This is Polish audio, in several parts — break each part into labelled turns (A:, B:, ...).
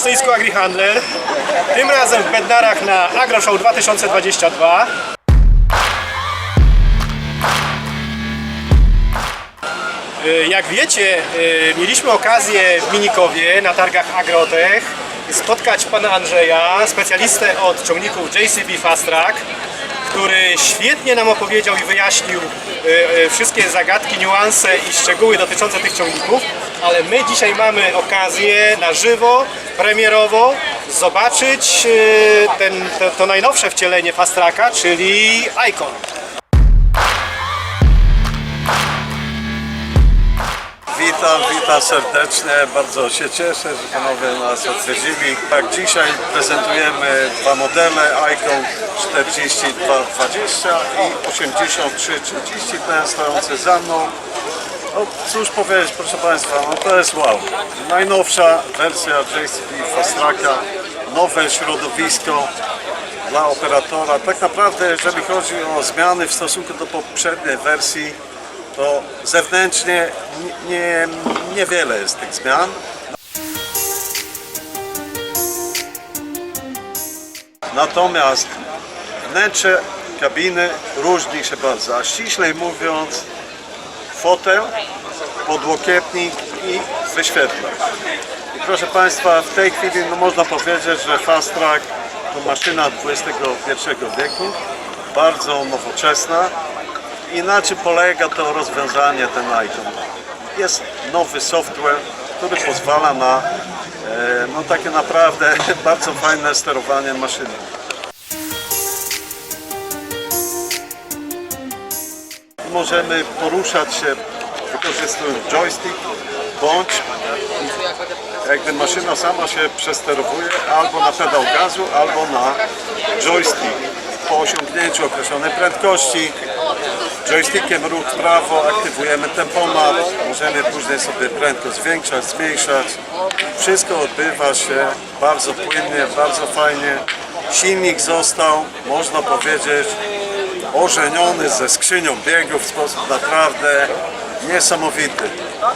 A: stoisku AgriHandler. Tym razem w Bednarach na AgroShow 2022. Y, Jak wiecie, y, mieliśmy okazję w Minikowie na targach Agrotech spotkać pana Andrzeja, specjalistę od ciągników JCB Fast Track, który świetnie nam opowiedział i wyjaśnił y, wszystkie zagadki, niuanse i szczegóły dotyczące tych ciągników, ale my dzisiaj mamy okazję na żywo, premierowo zobaczyć y, ten, to, to najnowsze wcielenie Fast Tracka, czyli Icon.
B: Witam, witam serdecznie. Bardzo się cieszę, że panowie nas odwiedzili. Tak, dzisiaj prezentujemy dwa modele Icon 4220 i 8330, ten stojący za mną. No, cóż powiedzieć, proszę Państwa, no to jest wow. Najnowsza wersja JCB Fast Tracka, nowe środowisko dla operatora. Tak naprawdę, jeżeli chodzi o zmiany w stosunku do poprzedniej wersji, to zewnętrznie nie- nie, niewiele jest tych zmian. Natomiast wnętrze kabiny różni się bardzo, a ściślej mówiąc fotel, podłokietnik i wyświetlacz. I proszę Państwa, w tej chwili no, można powiedzieć, że Fast Track to maszyna XXI wieku, bardzo nowoczesna. I na czym polega to rozwiązanie, ten Icon? Jest nowy software, który pozwala na e, no, takie naprawdę bardzo fajne sterowanie maszyną. Możemy poruszać się wykorzystując joystick bądź jakby maszyna sama się przesterowuje albo na pedał gazu, albo na joystick. Po osiągnięciu określonej prędkości joystickiem ruch prawo aktywujemy tempomat, możemy później sobie prędkość zwiększać, zmniejszać. Wszystko odbywa się bardzo płynnie, bardzo fajnie. Silnik został, można powiedzieć, ożeniony ze skrzynią biegów w sposób naprawdę niesamowity.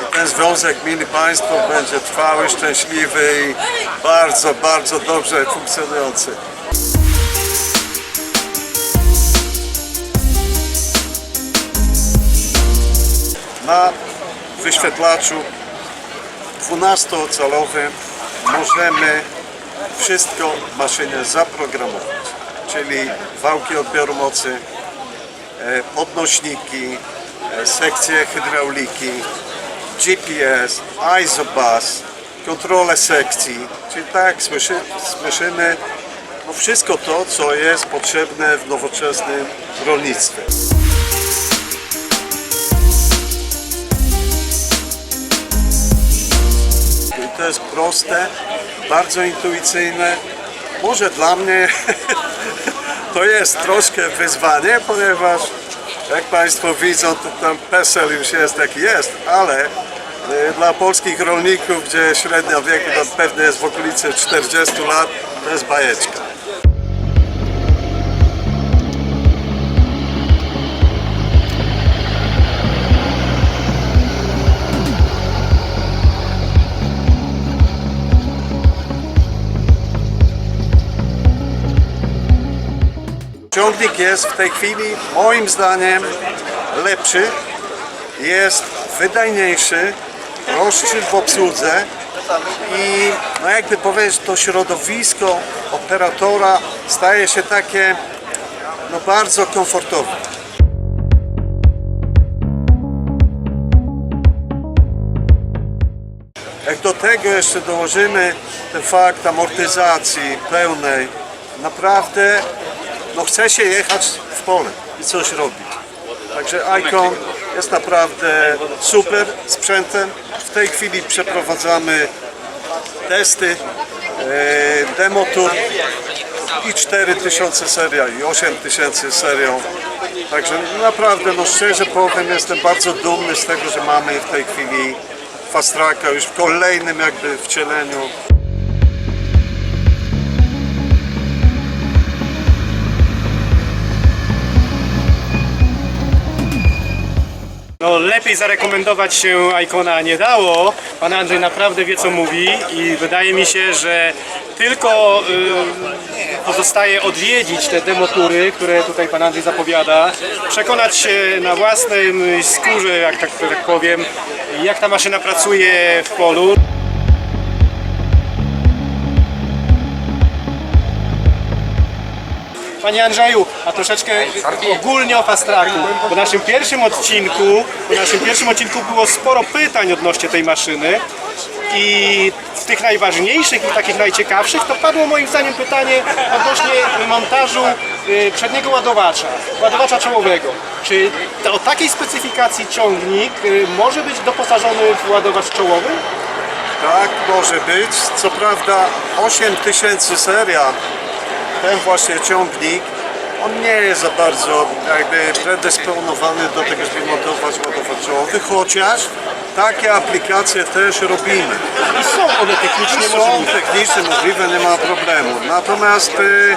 B: I ten związek, mili Państwo, będzie trwały, szczęśliwy i bardzo, bardzo dobrze funkcjonujący. Na wyświetlaczu 12-calowym możemy wszystko w maszynie zaprogramować, czyli wałki odbioru mocy, podnośniki, e, sekcje hydrauliki, GPS, ISOBUS, kontrolę sekcji, czyli tak słyszy, słyszymy, no wszystko to, co jest potrzebne w nowoczesnym rolnictwie. I to jest proste, bardzo intuicyjne. Może dla mnie to jest troszkę wyzwanie, ponieważ jak Państwo widzą, to tam PESEL już jest jaki jest, ale e, dla polskich rolników, gdzie średnia wieku tam pewnie jest w okolicy 40 lat, to jest bajeczka. Ciągnik jest w tej chwili moim zdaniem lepszy, jest wydajniejszy, prostszy w obsłudze i no jakby powiedzieć to środowisko operatora staje się takie no bardzo komfortowe. Jak do tego jeszcze dołożymy ten fakt amortyzacji pełnej, naprawdę no chce się jechać w pole i coś robić. Także Icon jest naprawdę super sprzętem. W tej chwili przeprowadzamy testy, e, demo tour i 4000 seria i 8000 serią. Także naprawdę, no szczerze powiem, jestem bardzo dumny z tego, że mamy w tej chwili Fast Tracka już w kolejnym jakby wcieleniu.
A: No lepiej zarekomendować się Icona nie dało. Pan Andrzej naprawdę wie co mówi i wydaje mi się, że tylko y, pozostaje odwiedzić te demotury, które tutaj pan Andrzej zapowiada, przekonać się na własnej skórze, jak tak, tak powiem, jak ta maszyna pracuje w polu. Panie Andrzeju, a troszeczkę ogólnie o Fast Tracku. Po naszym pierwszym odcinku, po naszym pierwszym odcinku było sporo pytań odnośnie tej maszyny i z tych najważniejszych i takich najciekawszych to padło moim zdaniem pytanie odnośnie montażu y, przedniego ładowacza, ładowacza czołowego. Czy o takiej specyfikacji ciągnik y, może być doposażony w ładowacz czołowy?
B: Tak może być. Co prawda 8000 seria, ten właśnie ciągnik, on nie jest za bardzo jakby predysponowany do tego, żeby montować ładowaczowy, chociaż takie aplikacje też robimy.
A: I są one technicznie
B: Są
A: możliwe.
B: technicznie możliwe, nie ma problemu. Natomiast y,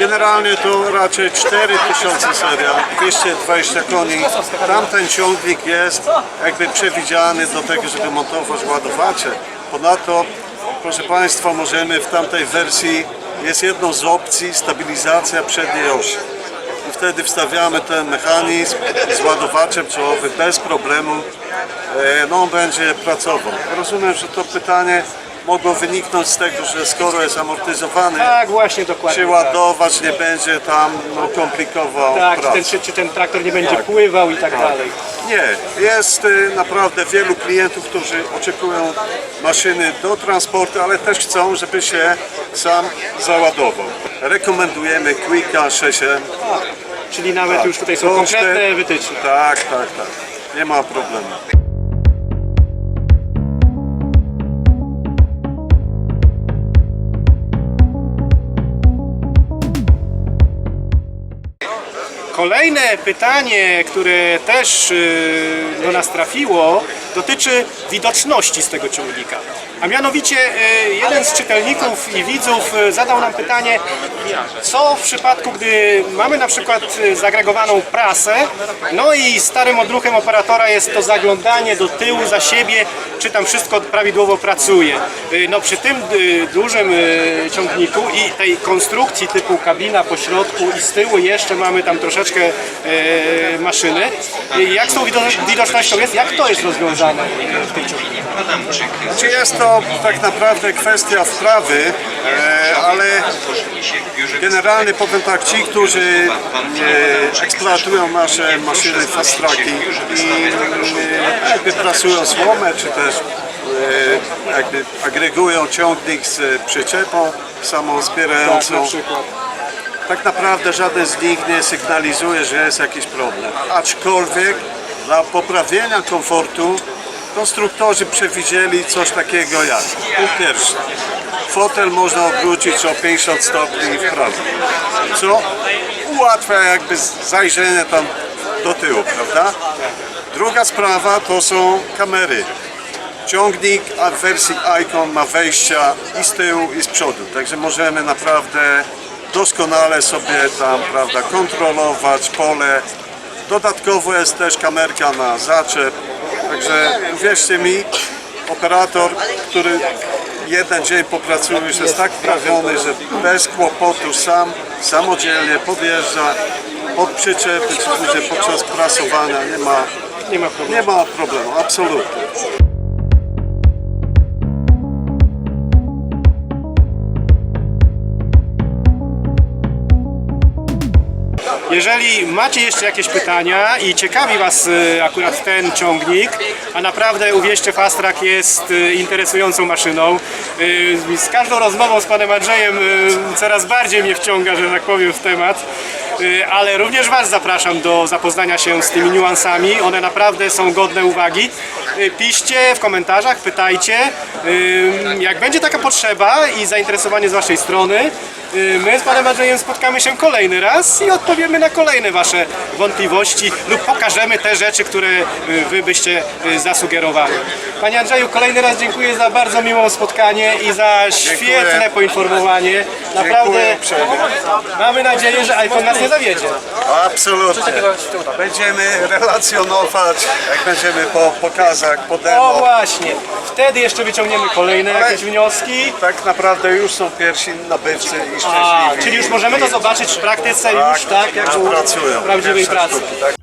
B: generalnie to raczej 4000 seria, 220 koni. Tamten ciągnik jest jakby przewidziany do tego, żeby montować ładowacze. Ponadto, proszę Państwa, możemy w tamtej wersji, jest jedną z opcji stabilizacja przedniej osi. I wtedy wstawiamy ten mechanizm z ładowaczem czołowym bez problemu. E, No on będzie pracował. Rozumiem, że to pytanie mogło wyniknąć z tego, że skoro jest amortyzowany,
A: Tak, właśnie, dokładnie.
B: czy
A: tak.
B: ładować nie będzie tam no, komplikował
A: Tak, czy ten, czy, czy ten traktor nie będzie pływał i tak dalej.
B: Nie, jest y, naprawdę wielu klientów, którzy oczekują maszyny do transportu, ale też chcą, żeby się sam załadował. Rekomendujemy Quicka 6M.
A: Czyli nawet już tutaj są
B: To
A: konkretne wytyczne.
B: Tak, tak, tak. Nie ma problemu.
A: Kolejne pytanie, które też y, do nas trafiło, dotyczy widoczności z tego ciągnika. A mianowicie y, jeden z czytelników i widzów y, zadał nam pytanie, co w przypadku, gdy mamy na przykład y, zagregowaną prasę, no i starym odruchem operatora jest to zaglądanie do tyłu za siebie, czy tam wszystko prawidłowo pracuje. No przy tym dużym ciągniku i tej konstrukcji typu kabina po środku i z tyłu jeszcze mamy tam troszeczkę e, maszyny. Jak z tą wido- widocznością jest? Jak to jest rozwiązane w tym ciągniku?
B: Czy jest to tak naprawdę kwestia wprawy, e, ale generalnie powiem tak, ci, którzy e, eksploatują nasze maszyny fast tracki i e, jakby prasują słomę, czy też jakby agregują ciągnik z przyczepą samowspierającą,
A: Na przykład.
B: tak naprawdę żaden z nich nie sygnalizuje, że jest jakiś problem. Aczkolwiek dla poprawienia komfortu konstruktorzy przewidzieli coś takiego jak po pierwsze fotel można obrócić o 50 stopni w prawo, co ułatwia jakby zajrzenie tam do tyłu, prawda? Druga sprawa to są kamery. Ciągnik a w wersji Icon ma wejścia i z tyłu i z przodu, także możemy naprawdę doskonale sobie tam prawda, kontrolować pole. Dodatkowo jest też kamerka na zaczep, także uwierzcie mi, operator, który jeden dzień popracuje, już jest tak wprawiony, że bez kłopotu sam, samodzielnie podjeżdża pod przyczepy, czy podczas prasowania, nie ma,
A: nie ma problemu,
B: absolutnie.
A: Jeżeli macie jeszcze jakieś pytania i ciekawi Was y, akurat ten ciągnik, a naprawdę uwierzcie Fast Track jest y, interesującą maszyną. Y, Z każdą rozmową z Panem Andrzejem coraz bardziej mnie wciąga, że tak powiem, w temat. Ale również Was zapraszam do zapoznania się z tymi niuansami. One naprawdę są godne uwagi. Piszcie w komentarzach, pytajcie. Jak będzie taka potrzeba i zainteresowanie z Waszej strony, my z panem Andrzejem spotkamy się kolejny raz i odpowiemy na kolejne wasze wątpliwości lub pokażemy te rzeczy, które y, wy byście y, zasugerowali. Panie Andrzeju, kolejny raz dziękuję za bardzo miłe spotkanie i za świetne poinformowanie. Naprawdę
B: Dziękuję
A: mamy nadzieję, że iPhone nas nie zawiedzie.
B: Absolutnie. Będziemy relacjonować, jak będziemy po pokazach, po
A: O
B: demo.
A: właśnie, wtedy jeszcze wyciągniemy kolejne jakieś wnioski.
B: Tak naprawdę już są pierwsi nabywcy i
A: A,
B: szczęśliwi.
A: czyli już możemy to zobaczyć w praktyce już, tak? Jak
B: już
A: u
B: pracują.
A: prawdziwej
B: Pierwsze
A: pracy.
B: sztuki, tak.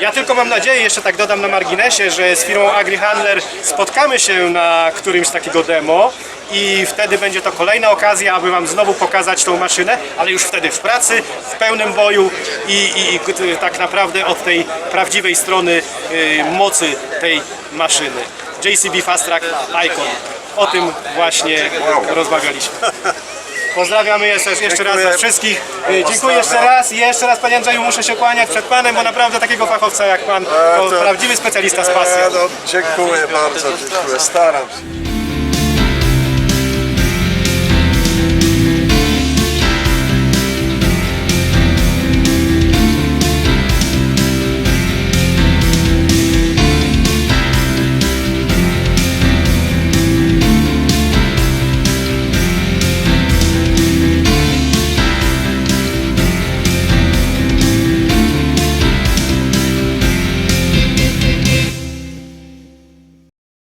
A: Ja tylko mam nadzieję, jeszcze tak dodam na marginesie, że z firmą AgriHandler spotkamy się na którymś takiego demo i wtedy będzie to kolejna okazja, aby Wam znowu pokazać tą maszynę, ale już wtedy w pracy, w pełnym boju i, i, i tak naprawdę od tej prawdziwej strony y, mocy tej maszyny. JCB Fast Track Icon. O tym właśnie rozmawialiśmy. Pozdrawiamy jeszcze, jeszcze raz was wszystkich. Y, Dziękuję jeszcze raz i jeszcze raz Panie Andrzeju muszę się kłaniać przed Panem, bo naprawdę takiego fachowca jak Pan to
B: to-
A: prawdziwy specjalista z pasji.
B: E, no, dziękuję bardzo, dziękuję. Staram się.